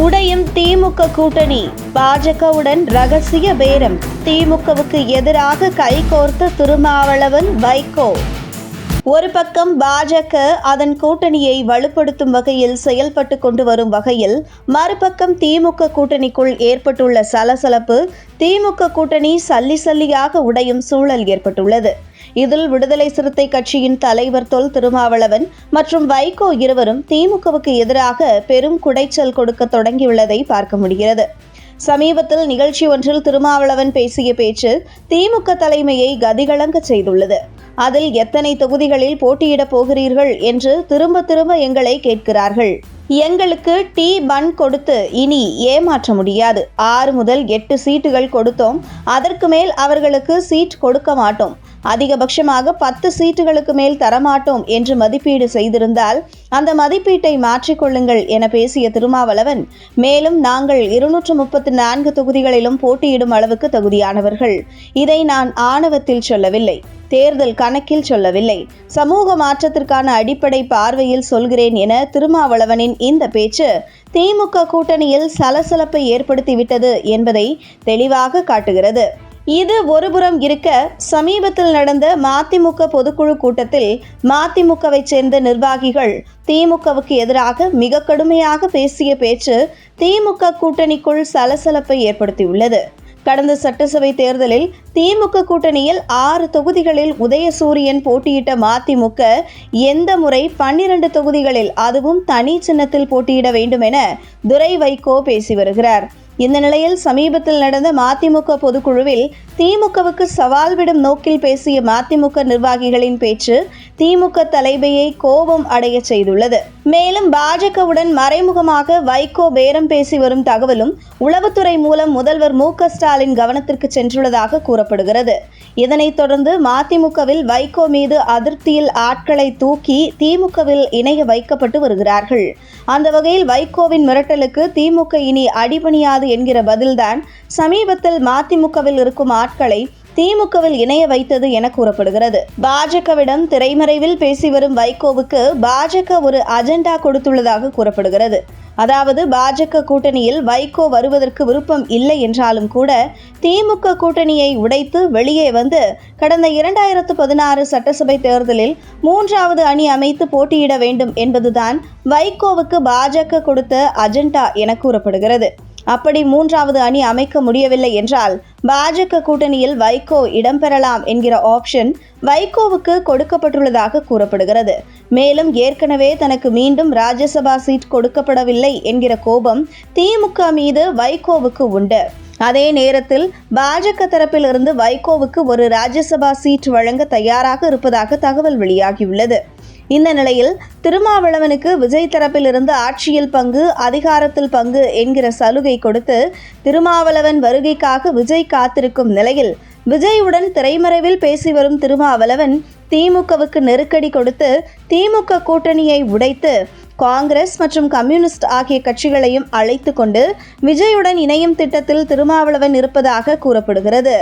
உடையும் திமுக கூட்டணி. பாஜகவுடன் ரகசிய பேரம். திமுகவுக்கு எதிராக கைகோர்த்த திருமாவளவன் வைகோ. ஒரு பக்கம் பாஜக அதன் கூட்டணியை வலுப்படுத்தும் வகையில் செயல்பட்டு கொண்டு வரும் வகையில் மறுபக்கம் திமுக கூட்டணிக்குள் ஏற்பட்டுள்ள சலசலப்பு திமுக கூட்டணி சல்லி சல்லியாக உடையும் சூழல் ஏற்பட்டுள்ளது. இதில் விடுதலை சிறுத்தை கட்சியின் தலைவர் தொல் திருமாவளவன் மற்றும் வைகோ இருவரும் திமுகவுக்கு எதிராக பெரும் குடைச்சல் கொடுக்க தொடங்கியுள்ளதை பார்க்க முடிகிறது. சமீபத்தில் நிகழ்ச்சி ஒன்றில் திருமாவளவன் பேசிய பேச்சு திமுக தலைமையை கதிகலங்க செய்துள்ளது. அதில் எத்தனை தொகுதிகளில் போட்டியிடப் போகிறீர்கள் என்று திரும்ப திரும்ப எங்களை கேட்கிறார்கள். எங்களுக்கு டீ பன் கொடுத்து இனி ஏமாற்ற முடியாது. ஆறு முதல் எட்டு சீட்டுகள் கொடுத்தோம். அதற்கு மேல் அவர்களுக்கு சீட் கொடுக்க மாட்டோம். அதிகபட்சமாக பத்து சீட்டுகளுக்கு மேல் தரமாட்டோம் என்று மதிப்பீடு செய்திருந்தால் அந்த மதிப்பீட்டை மாற்றிக்கொள்ளுங்கள் என பேசிய திருமாவளவன் மேலும் நாங்கள் இருநூற்று முப்பத்தி நான்கு தொகுதிகளிலும் போட்டியிடும் அளவுக்கு தகுதியானவர்கள். இதை நான் ஆணவத்தில் சொல்லவில்லை தேர்தல் கணக்கில் சொல்லவில்லை. சமூக மாற்றத்திற்கான அடிப்படை பார்வையில் சொல்கிறேன் என திருமாவளவனின் இந்த பேச்சு திமுக கூட்டணியில் சலசலப்பை ஏற்படுத்திவிட்டது என்பதை தெளிவாக காட்டுகிறது. இது ஒருபுறம் இருக்க சமீபத்தில் நடந்த மதிமுக பொதுக்குழு கூட்டத்தில் மதிமுகவை சேர்ந்த நிர்வாகிகள் திமுகவுக்கு எதிராக மிக கடுமையாக பேசிய பேச்சு திமுக கூட்டணிக்குள் சலசலப்பை ஏற்படுத்தியுள்ளது. கடந்த சட்டசபை தேர்தலில் திமுக கூட்டணியில் ஆறு தொகுதிகளில் உதயசூரியன் போட்டியிட்ட மதிமுக எந்த முறை பன்னிரண்டு தொகுதிகளில் அதுவும் தனி சின்னத்தில் போட்டியிட வேண்டும் என துரை வைகோ பேசி வருகிறார். இந்த நிலையில் சமீபத்தில் நடந்த மதிமுக பொதுக்குழுவில் திமுகவுக்கு சவால் விடும் நோக்கில் பேசிய மதிமுக நிர்வாகிகளின் பேச்சு திமுக தலைமையை கோபம் அடைய செய்துள்ளது. மேலும் பாஜகவுடன் மறைமுகமாக வைகோ பேரம் பேசி வரும் தகவலும் உளவுத்துறை மூலம் முதல்வர் மு க ஸ்டாலின் கவனத்திற்கு சென்றுள்ளதாக கூறப்படுகிறது. இதனைத் தொடர்ந்து மதிமுகவில் வைகோ மீது அதிருப்தியில் ஆட்களை தூக்கி திமுகவில் இணைய வைக்கப்பட்டு வருகிறார்கள். அந்த வகையில் வைகோவின் மிரட்டலுக்கு திமுக இனி அடிபணியாது என்கிற பதில்தான் சமீபத்தில் மதிமுகவில் இருக்கும் ஆட்களை திமுகவில் இணைய வைத்தது என கூறப்படுகிறது. பாஜகவிடம் திரைமறைவில் பேசி வரும் வைகோவுக்கு பாஜக ஒரு அஜெண்டா கொடுத்துள்ளதாக கூறப்படுகிறது. அதாவது பாஜக கூட்டணியில் வைகோ வருவதற்கு விருப்பம் இல்லை என்றாலும் கூட திமுக கூட்டணியை உடைத்து வெளியே வந்து கடந்த இரண்டாயிரத்து பதினாறு சட்டசபை தேர்தலில் மூன்றாவது அணி அமைத்து போட்டியிட வேண்டும் என்பதுதான் வைகோவுக்கு பாஜக கொடுத்த அஜெண்டா என கூறப்படுகிறது. அப்படி மூன்றாவது அணி அமைக்க முடியவில்லை என்றால் பாஜக கூட்டணியில் வைகோ இடம்பெறலாம் என்கிற ஆப்ஷன் வைகோவுக்கு கொடுக்கப்பட்டுள்ளதாக கூறப்படுகிறது. மேலும் ஏற்கனவே தனக்கு மீண்டும் ராஜ்யசபா சீட் கொடுக்கப்படவில்லை என்கிற கோபம் திமுக மீது வைகோவுக்கு உண்டு. அதே நேரத்தில் பாஜக தரப்பிலிருந்து வைகோவுக்கு ஒரு ராஜ்யசபா சீட் வழங்க தயாராக இருப்பதாக தகவல் வெளியாகியுள்ளது. இந்த நிலையில் திருமாவளவனுக்கு விஜய் தரப்பிலிருந்து ஆட்சியில் பங்கு அதிகாரத்தில் பங்கு என்கிற சலுகை கொடுத்து திருமாவளவன் வருகைக்காக விஜய் காத்திருக்கும் நிலையில் விஜயுடன் திரைமறைவில் பேசி வரும் திருமாவளவன் திமுகவுக்கு நெருக்கடி கொடுத்து திமுக கூட்டணியை உடைத்து காங்கிரஸ் மற்றும் கம்யூனிஸ்ட் ஆகிய கட்சிகளையும் அழைத்து கொண்டு விஜயுடன் இணையும் திட்டத்தில் திருமாவளவன் இருப்பதாக கூறப்படுகிறது.